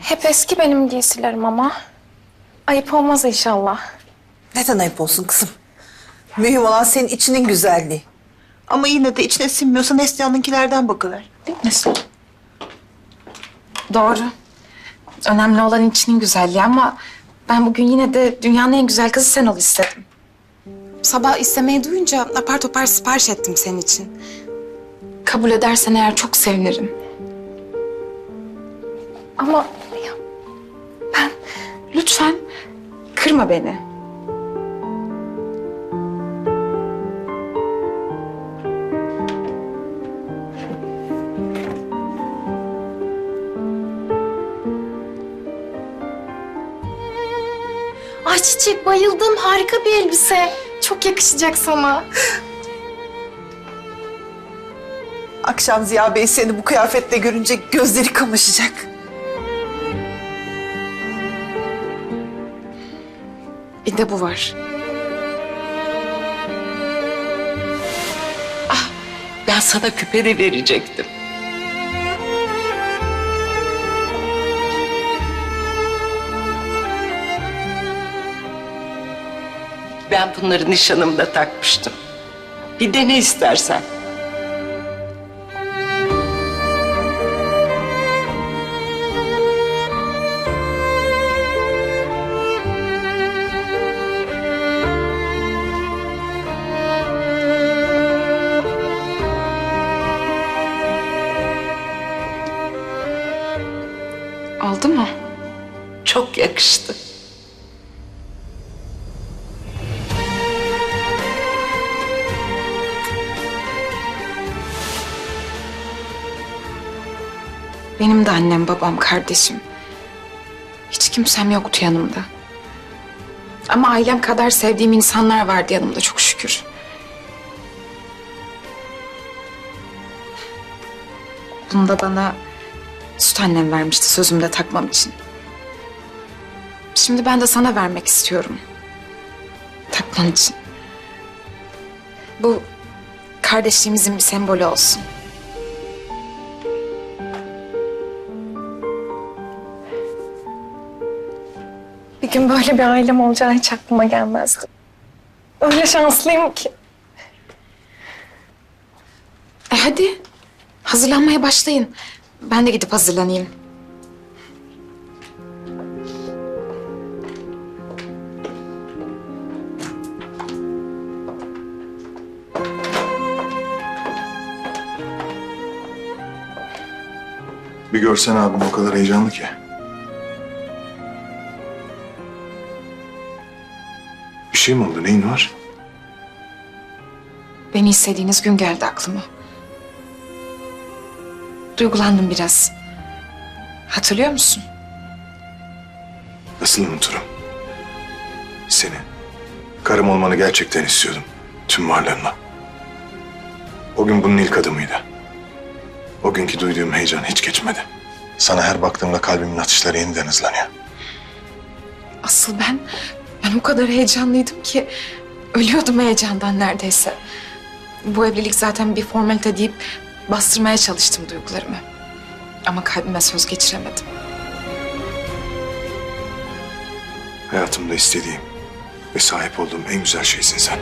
Hep eski benim giysilerim ama. Ayıp olmaz inşallah. Neden ayıp olsun kızım? Mühim olan senin içinin güzelliği. Ama yine de içine sinmiyorsa Neslihan'ınkilerden bakıver. Değil mi Neslihan? Doğru. Önemli olan içinin güzelliği ama ben bugün yine de dünyanın en güzel kızı sen ol istedim. Sabah istemeyi duyunca apar topar sipariş ettim senin için. Kabul edersen eğer çok sevinirim. Ama ya, ben lütfen kırma beni. Ay Çiçek bayıldım. Harika bir elbise. Çok yakışacak sana. Akşam Ziya Bey seni bu kıyafetle görünce gözleri kamaşacak. Bir de bu var. Ben sana küpe de verecektim. Ben bunları nişanımda takmıştım. Bir de ne istersen. Oldu mu? Çok yakıştı. Benim de annem, babam, kardeşim. Hiç kimsem yoktu yanımda. Ama ailem kadar sevdiğim insanlar vardı yanımda çok şükür. Bunu da bana süt annem vermişti sözümde takmam için. Şimdi ben de sana vermek istiyorum. Takman için. Bu kardeşliğimizin bir sembolü olsun. Bir gün böyle bir ailem olacağı hiç aklıma gelmezdi. Öyle şanslıyım ki. E hadi hazırlanmaya başlayın. Ben de gidip hazırlanayım. Bir görsen abim o kadar heyecanlı ki. Bir şey mi oldu? Neyin var? Beni istediğiniz gün geldi aklıma. Duygulandım biraz. Hatırlıyor musun? Nasıl unuturum? Seni. Karım olmanı gerçekten istiyordum. Tüm varlığımla. O gün bunun ilk adımıydı. O günkü duyduğum heyecan hiç geçmedi. Sana her baktığımda kalbimin atışları yeniden hızlanıyor. Asıl ben, ben o kadar heyecanlıydım ki ölüyordum heyecandan neredeyse. Bu evlilik zaten bir formalite deyip bastırmaya çalıştım duygularımı. Ama kalbime söz geçiremedim. Hayatımda istediğim ve sahip olduğum en güzel şeysin sen.